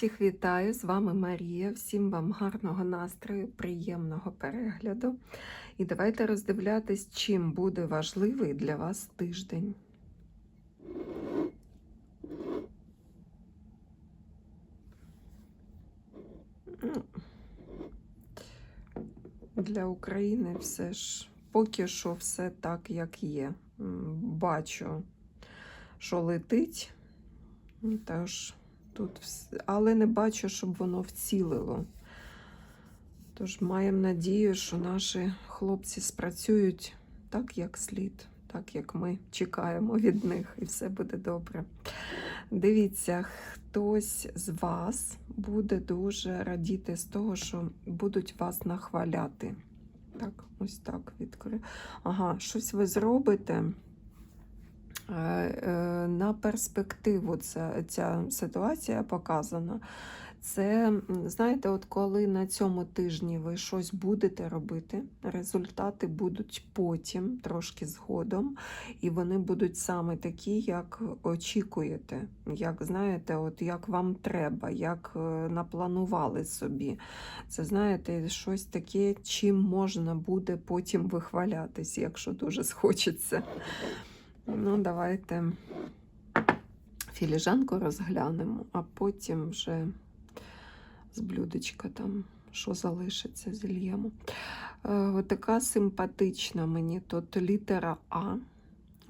Всіх вітаю, з вами Марія. Всім вам гарного настрою, приємного перегляду. І давайте роздивлятись, чим буде важливий для вас тиждень. Для України все ж поки що все так, як є. Бачу, що летить. Тож тут але не бачу, щоб воно вцілило. Тож маємо надію, що наші хлопці спрацюють так, як слід, так як ми чекаємо від них, і все буде добре. Дивіться, хтось з вас буде дуже радіти з того, що будуть вас нахваляти. Так, ось так відкрию. Ага, щось ви зробите. Е, На перспективу ця, ця ситуація показана. Це, знаєте, от коли на цьому тижні ви щось будете робити, результати будуть потім, трошки згодом, і вони будуть саме такі, як очікуєте, як знаєте, от як вам треба, як е, напланували собі. Це знаєте, щось таке, чим можна буде потім вихвалятись, якщо дуже схочеться. Ну, давайте філіжанку розглянемо, а потім вже з блюдечка там, що залишиться, зільємо. Е, от така симпатична мені тут літера А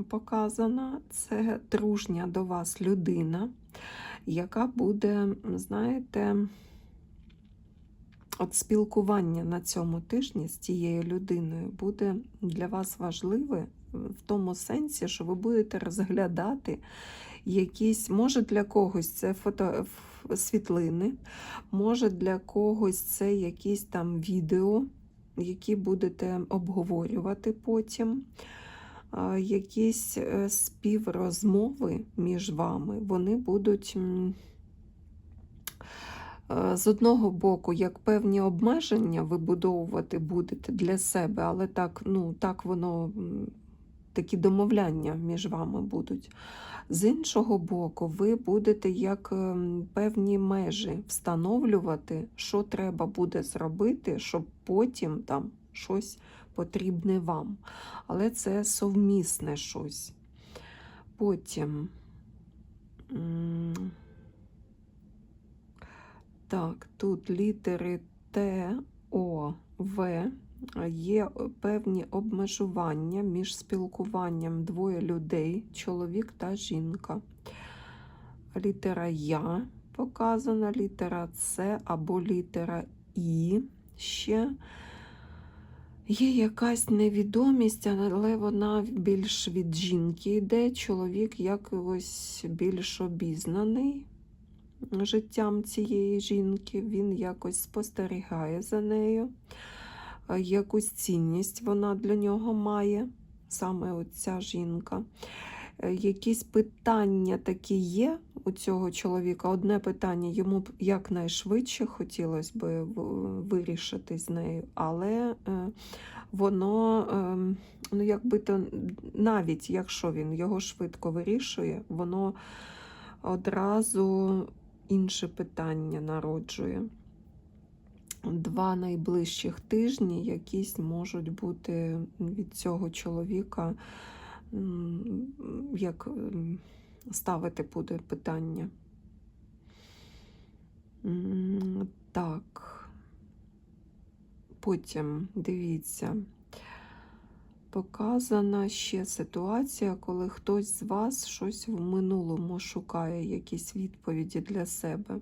показана. Це дружня до вас людина, яка буде, знаєте, от спілкування на цьому тижні з тією людиною буде для вас важливе в тому сенсі, що ви будете розглядати якісь, може для когось це фото світлини, може для когось це якісь там відео, які будете обговорювати потім. Якісь е, співрозмови між вами, вони будуть. е, З одного боку, як певні обмеження вибудовувати будете для себе, але так, ну, так воно такі домовляння між вами будуть. З іншого боку, ви будете як ем, певні межі встановлювати, що треба буде зробити, щоб потім там щось потрібне вам. Але це совмісне щось. Потім. Так, тут літери Т, О, В. Є певні обмежування між спілкуванням двоє людей, чоловік та жінка. Літера Я показана, літера С або літера І ще. Є якась невідомість, але вона більш від жінки йде. Чоловік якось більш обізнаний життям цієї жінки. Він якось спостерігає за нею е, якусь цінність вона для нього має, саме оця жінка. Е, Якісь питання такі є у цього чоловіка. Одне питання йому б якнайшвидше хотілося б вирішити з нею, але е, воно, е, ну якби то навіть якщо він його швидко вирішує, воно одразу інше питання народжує два найближчих тижні якісь можуть бути від цього чоловіка, як ставити буде питання. Так. Потім дивіться. Показана ще ситуація, коли хтось з вас щось в минулому шукає, якісь відповіді для себе.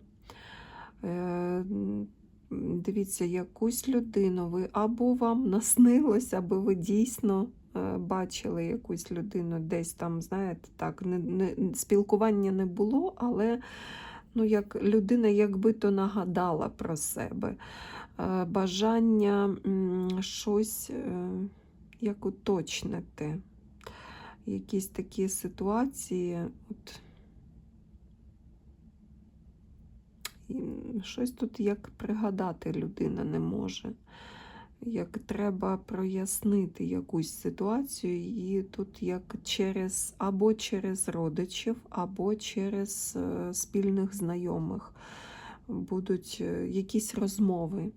Дивіться, якусь людину ви або вам наснилось, або ви дійсно е, бачили якусь людину десь там, знаєте, так, не, не, спілкування не було, але ну, як людина якби то нагадала про себе. Е, Бажання щось е, як уточнити. Якісь такі ситуації. От, щось тут як пригадати людина не може. Як треба прояснити якусь ситуацію, і тут як через або через родичів, або через е, спільних знайомих. Будуть е, якісь розмови.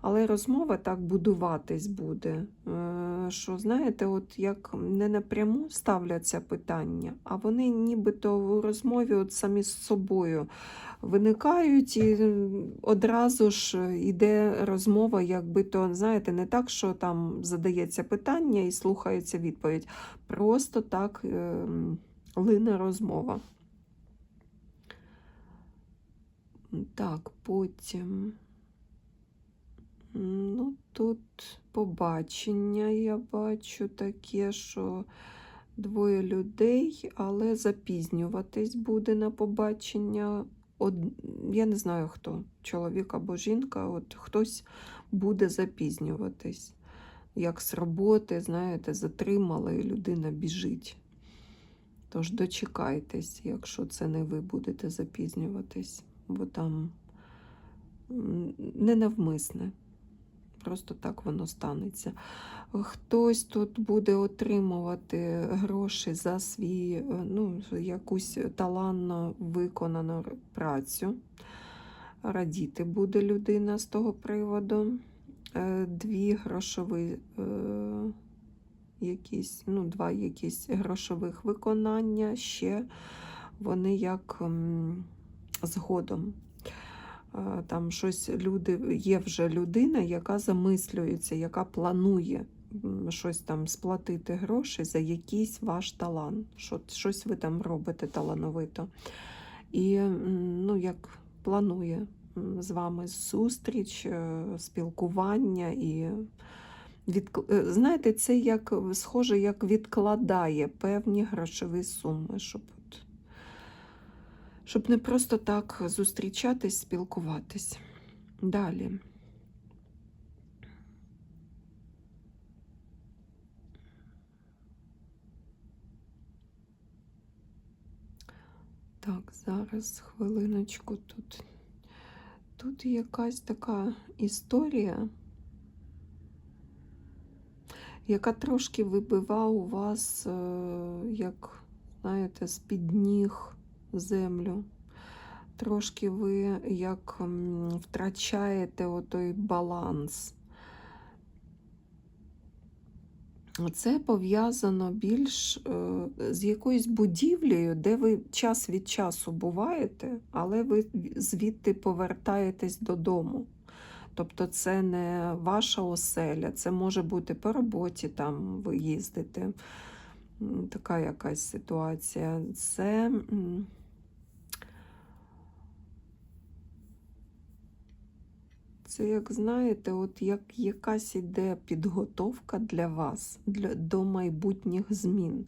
Але розмова так будуватись буде. е, Що, знаєте, от як не напряму ставляться питання, а вони нібито у розмові от самі з собою виникають, і одразу ж йде розмова, якби то, знаєте, не так, що там задається питання і слухається відповідь. Просто так е, лине розмова. Так, потім. Ну, тут побачення я бачу таке, що двоє людей, але запізнюватись буде на побачення. Од... Я не знаю хто, чоловік або жінка, от хтось буде запізнюватись. Як з роботи, знаєте, затримали, і людина біжить. Тож дочекайтесь, якщо це не ви будете запізнюватись, бо там ненавмисне. Просто так воно станеться. Хтось тут буде отримувати гроші за свій, е, ну, якусь таланно виконану працю. Радіти буде людина з того приводу. Е, Дві грошові, е, якісь, ну, два якісь грошових виконання ще вони як згодом. Е, Там щось люди, є вже людина, яка замислюється, яка планує щось там сплатити гроші за якийсь ваш талант. Що, щось ви там робите талановито. І ну, як планує з вами зустріч, е, спілкування і. Від, знаєте, це як схоже, як відкладає певні грошові суми, щоб, щоб не просто так зустрічатись, спілкуватись. Далі. Так, зараз хвилиночку тут. Тут якась така історія яка трошки вибива у вас, е, як, знаєте, з-під ніг землю. Трошки ви як втрачаєте отой баланс. Це пов'язано більш е, з якоюсь будівлею, де ви час від часу буваєте, але ви звідти повертаєтесь додому. Тобто це не ваша оселя, це може бути по роботі, там ви їздите. Така якась ситуація. Це це, як знаєте, от як якась іде підготовка для вас для, до майбутніх змін.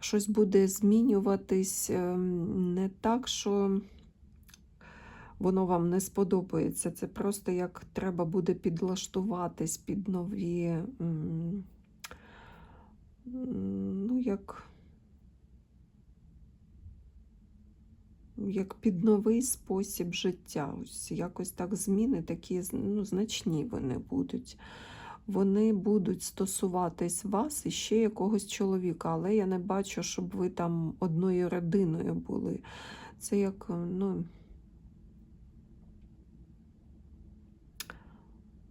Щось буде змінюватись ем, не так, що воно вам не сподобається. Це просто як треба буде підлаштуватись під нові, ну, як, як під новий спосіб життя. Ось якось так зміни такі ну, значні вони будуть. Вони будуть стосуватись вас і ще якогось чоловіка, але я не бачу, щоб ви там одною родиною були. Це як, ну,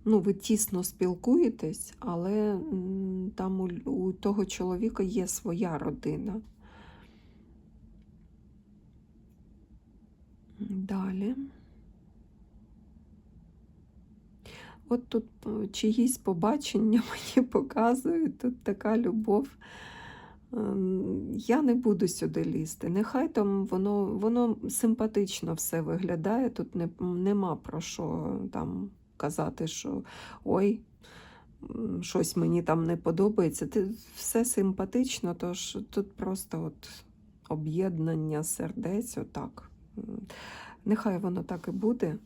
ну, ви тісно спілкуєтесь, але там у, у того чоловіка є своя родина. Далі. От тут е, чиїсь побачення мені показують, тут така любов. Ем, Я не буду сюди лізти. Нехай там воно, воно симпатично все виглядає. Тут не, нема про що там казати, що ой, щось мені там не подобається. Все симпатично, тож тут просто от об'єднання сердець, отак. Нехай воно так і буде.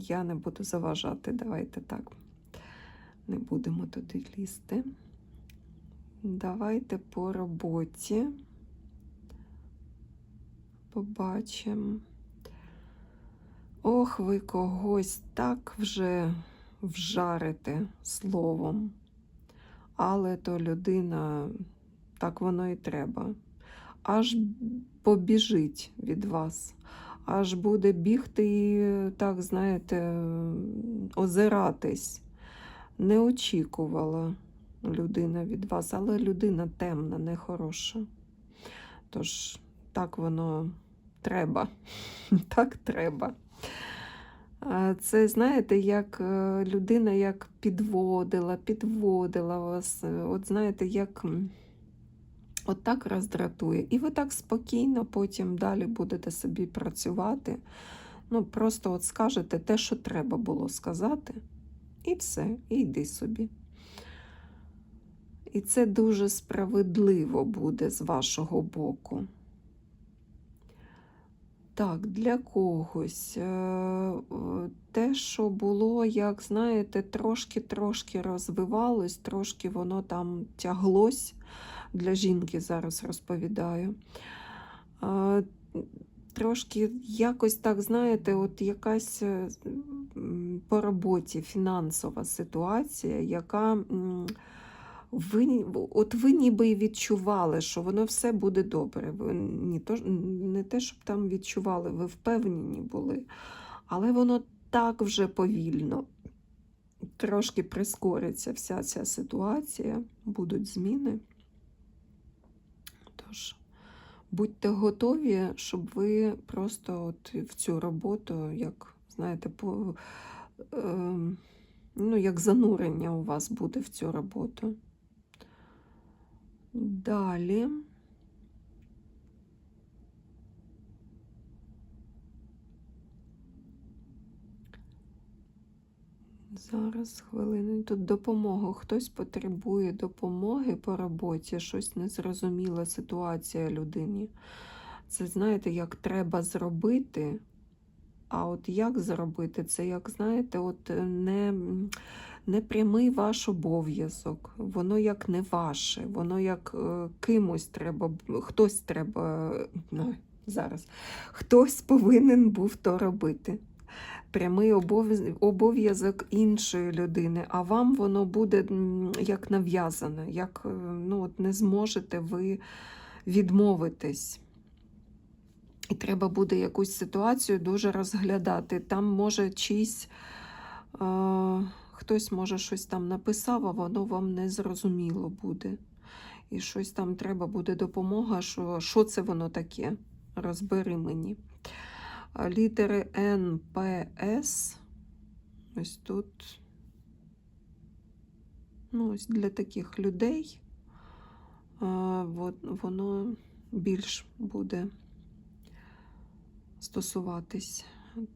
Я не буду заважати. Давайте так. Не будемо туди лізти. Давайте по роботі. Побачимо. Ох, ви когось так вже вжарите словом. Але то людина, так воно і треба. Аж побіжить від вас. аж буде бігти і, так, знаєте, озиратись. Не очікувала людина від вас, але людина темна, нехороша. Тож, так воно треба. Так треба. Це, знаєте, як е, людина як підводила, підводила вас. е, От знаєте, як от так роздратує. І ви так спокійно потім далі будете собі працювати. Ну, просто от скажете те, що треба було сказати, і все, і йди собі. І це дуже справедливо буде з вашого боку. Так, для когось е, е, те, що було, як знаєте, трошки-трошки розвивалось, трошки воно там тяглось. Для жінки зараз розповідаю. Е, Трошки якось так, знаєте, от якась по роботі фінансова ситуація, яка. Ви, от ви ніби відчували, що воно все буде добре. Ви ні то, не те, щоб там відчували, ви впевнені були. Але воно так вже повільно. Трошки прискориться вся ця ситуація, будуть зміни. Тож, будьте готові, щоб ви просто от в цю роботу, як знаєте, по, ем, ну, як занурення у вас буде в цю роботу. Далі. Зараз хвилину. Тут допомогу. Хтось потребує допомоги по роботі, щось незрозуміла ситуація людині. Це знаєте, як треба зробити. А от як зробити це, як знаєте, от не, не прямий ваш обов'язок, воно як не ваше, воно як е, кимось треба, хтось треба, ну, зараз, хтось повинен був то робити. Прямий обов'язок іншої людини, а вам воно буде як нав'язане, як е, ну, от не зможете ви відмовитись. І треба буде якусь ситуацію дуже розглядати. Там може чийсь, е, хтось може щось там написав, а воно вам не зрозуміло буде. І щось там треба буде допомога, що, що це воно таке? Розбери мені. Літери Н, П, С. Ось тут. Ну, ось для таких людей во- воно більш буде стосуватись.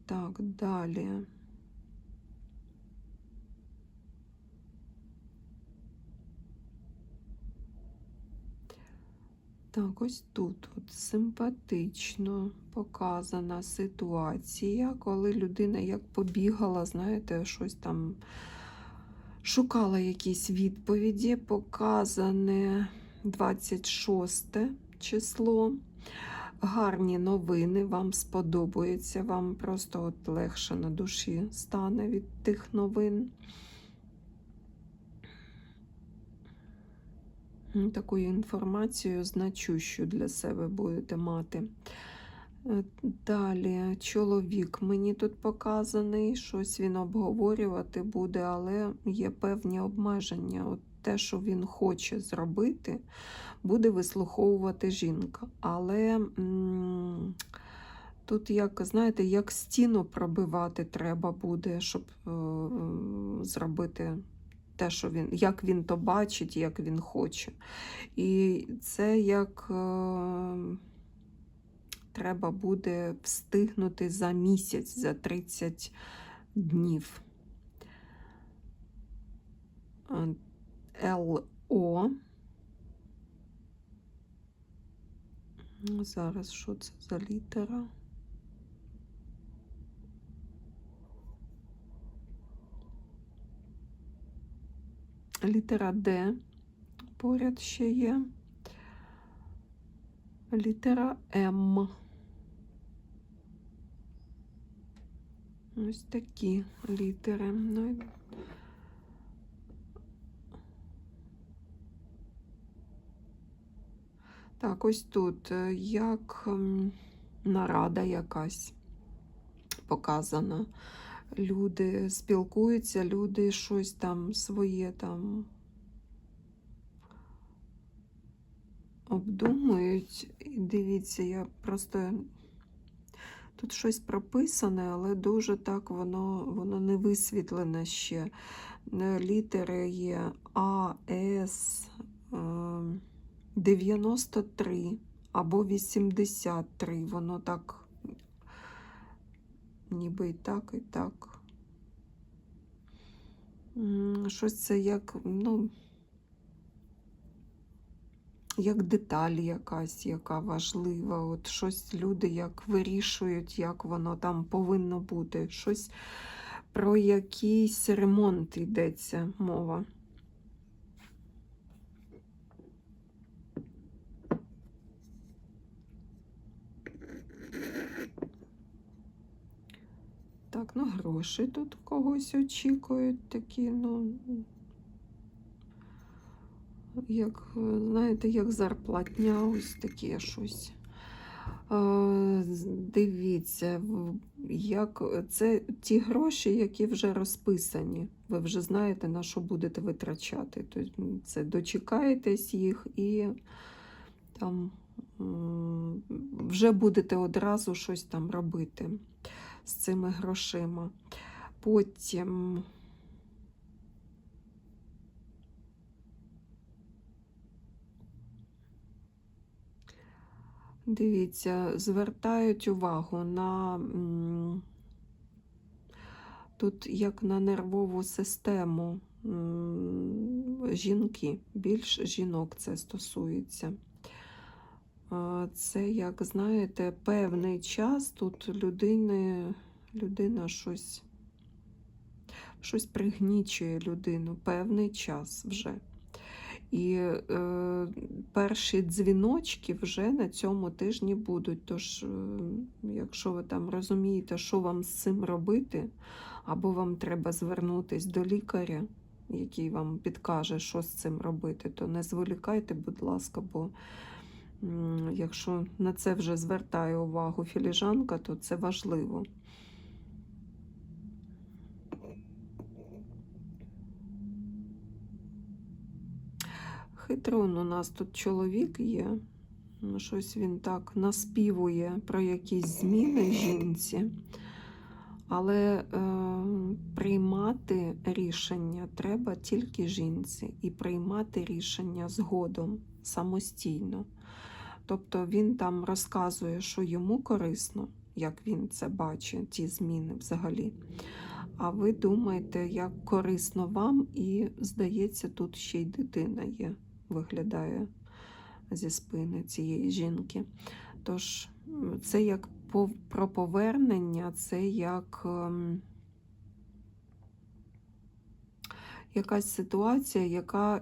Так, далі. Так, ось тут от симпатично показана ситуація, коли людина як побігала, знаєте, щось там шукала якісь відповіді. Показане 26 число. Гарні новини, вам сподобається, вам просто от легше на душі стане від тих новин. Таку інформацію значущу для себе будете мати. Е, Далі чоловік мені тут показаний, щось він обговорювати буде, але є певні обмеження. От те, що він хоче зробити, буде вислуховувати жінка. Але тут, як знаєте, як стіну пробивати треба буде, щоб е, зробити те, що він, як він то бачить, як він хоче. І це як е, треба буде встигнути за місяць, за 30 днів. Е, ЛО. Зараз що це за літера? Літера Д поряд ще є. Літера М. Ось такі літери. Ну, Так, ось тут е, як нарада якась. показано. Люди спілкуються, люди щось там своє там обдумують. І дивіться, я просто тут щось прописане, але дуже так воно, воно не висвітлене ще. Літери є А, С, е, 93 або 83. Воно так ніби і так, і так. Щось це як, ну, як деталь якась, яка важлива. От щось люди як вирішують, як воно там повинно бути. Щось про якийсь ремонт йдеться мова. Так, ну тут когось очікують такі, ну. Як, знаєте, як зарплатня, ось таке щось. Е, Дивіться, як це ті гроші, які вже розписані. Ви вже знаєте, на що будете витрачати. Тобто це дочекаєтесь їх і там вже будете одразу щось там робити з цими грошима. Потім. Дивіться, звертають увагу на тут як на нервову систему жінки, більш жінок це стосується. Це, як знаєте, певний час тут людини, людина щось, щось пригнічує людину, певний час вже. І е, перші дзвіночки вже на цьому тижні будуть. Тож, е, якщо ви там розумієте, що вам з цим робити, або вам треба звернутися до лікаря, який вам підкаже, що з цим робити, то не зволікайте, будь ласка, бо якщо на це вже звертає увагу філіжанка, то це важливо. Хитрун у нас тут чоловік є. Щось він так наспівує про якісь зміни жінці. Але е, приймати рішення треба тільки жінці, і приймати рішення згодом самостійно. Тобто він там розказує, що йому корисно, як він це бачить, ті зміни взагалі. А ви думаєте, як корисно вам, і здається, тут ще й дитина є, виглядає зі спини цієї жінки. Тож, це як про повернення, це як ем, якась ситуація, яка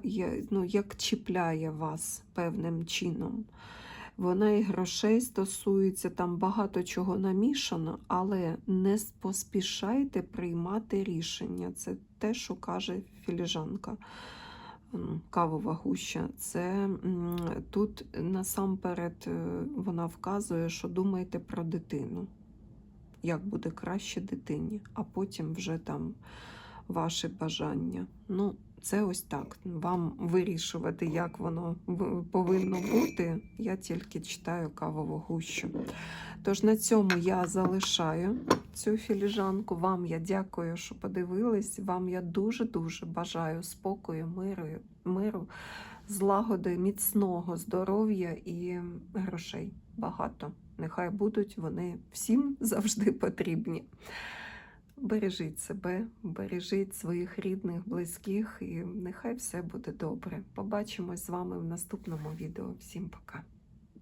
ну, як чіпляє вас певним чином. Вона і грошей стосується, там багато чого намішано, але не поспішайте приймати рішення. Це те, що каже філіжанка кавова гуща. Це тут насамперед е, вона вказує, що думайте про дитину, як буде краще дитині, а потім вже там ваші бажання. Ну, це ось так. Вам вирішувати, як воно повинно бути. Я тільки читаю кавову гущу. Тож на цьому я залишаю цю філіжанку. Вам я дякую, що подивились. Вам я дуже-дуже бажаю спокою, миру, миру, злагоди, міцного здоров'я і грошей. Багато. Нехай будуть вони всім завжди потрібні. Бережіть себе, бережіть своїх рідних, близьких, і нехай все буде добре. Побачимось з вами в наступному відео. Всім пока!